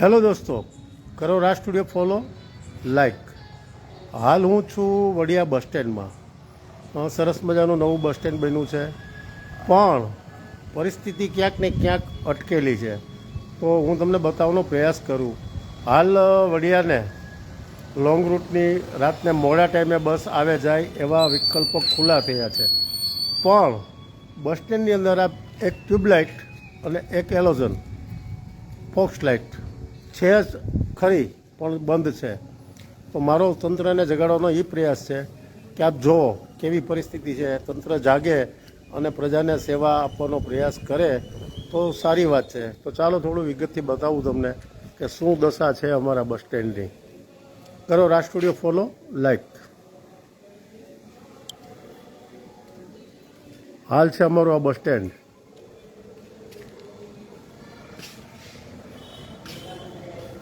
Hello દોસ્તો, કરો રાજ studio follow, like. હાલ હું છું વડિયા બસ સ્ટેન્ડમાં. સરસ મજાનું નવું બસ સ્ટેન્ડ બન્યું છે. પણ પરિસ્થિતિ ક્યાંક ને ક્યાંક અટકેલી છે. તો હું તમને બતાવવાનો પ્રયાસ કરું. હાલ વડિયાને લોંગ રૂટની રાતને મોડા ટાઈમે બસ આવે જાય એવા વિકલ્પો ખુલ્લા થયા છે. પણ બસ સ્ટેન્ડની અંદર આ એક ટ્યુબલાઇટ અને એક એલોઝન, ફોક્સ લાઇટ છે જ ખરી, પણ બંધ છે. તો મારો તંત્રને જગાડવાનો એ પ્રયાસ છે કે આપ જુઓ કેવી પરિસ્થિતિ છે. તંત્ર જાગે અને પ્રજાને સેવા આપવાનો પ્રયાસ કરે તો સારી વાત છે. તો ચાલો થોડું વિગતથી બતાવું તમને કે શું દશા છે અમારા બસ સ્ટેન્ડની. કરો રાજ ફોલો, લાઈક. હાલ છે અમારું આ બસ સ્ટેન્ડ.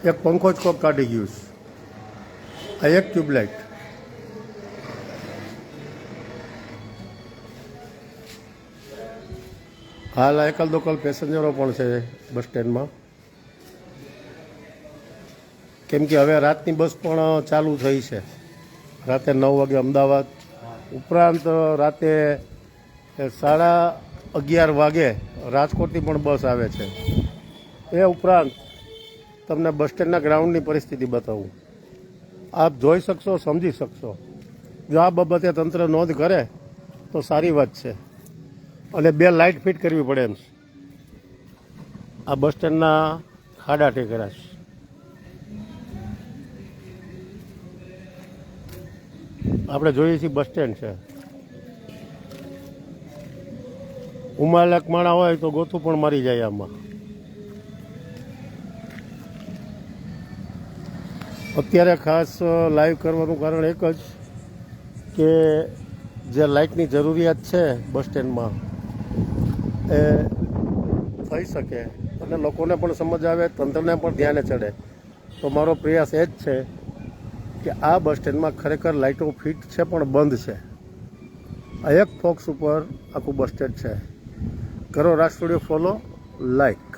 એક પંખો જ કોક કાઢી ગયું છે. આ એક ટ્યુબલાઇટ. હાલ એકલ દોકલ પેસેન્જરો પણ છે બસ સ્ટેન્ડમાં. કેમ કે હવે રાતની બસ પણ ચાલુ થઈ છે. રાતે નવ વાગે અમદાવાદ. ઉપરાંત રાતે સાડા અગિયાર વાગે રાજકોટથી પણ બસ આવે છે. એ ઉપરાંત તમને બસ સ્ટેન્ડના ગ્રાઉન્ડની પરિસ્થિતિ બતાવું. આપ જોઈ શકશો, સમજી શકશો. જો આ બાબતે તંત્ર નોંધ કરે, તો સારી વાત છે. અને બે લાઇટ ફિટ કરવી પડે એમ. આ બસ સ્ટેન્ડના ખાડા ટેકરા છે. આપણે જોઈએ છીએ બસ સ્ટેન્ડ છે. ઉમાલક માણા હોય તો ગોથું પણ મારી જાય આમાં. અત્યારે ખાસ લાઈવ કરવાનું કારણ એક જ કે જે લાઇટની જરૂરિયાત છે બસ સ્ટેન્ડમાં, એ થઈ શકે અને લોકોને પણ સમજ આવે, તંત્રને પણ ધ્યાને ચડે. તો મારો પ્રયાસ એ જ છે કે આ બસ સ્ટેન્ડમાં ખરેખર લાઇટો ફિટ છે પણ બંધ છે. આ એક ફોક્સ ઉપર આખું બસ સ્ટેન્ડ છે. કરો રાજ સ્ટુડિયો, ફોલો, લાઈક.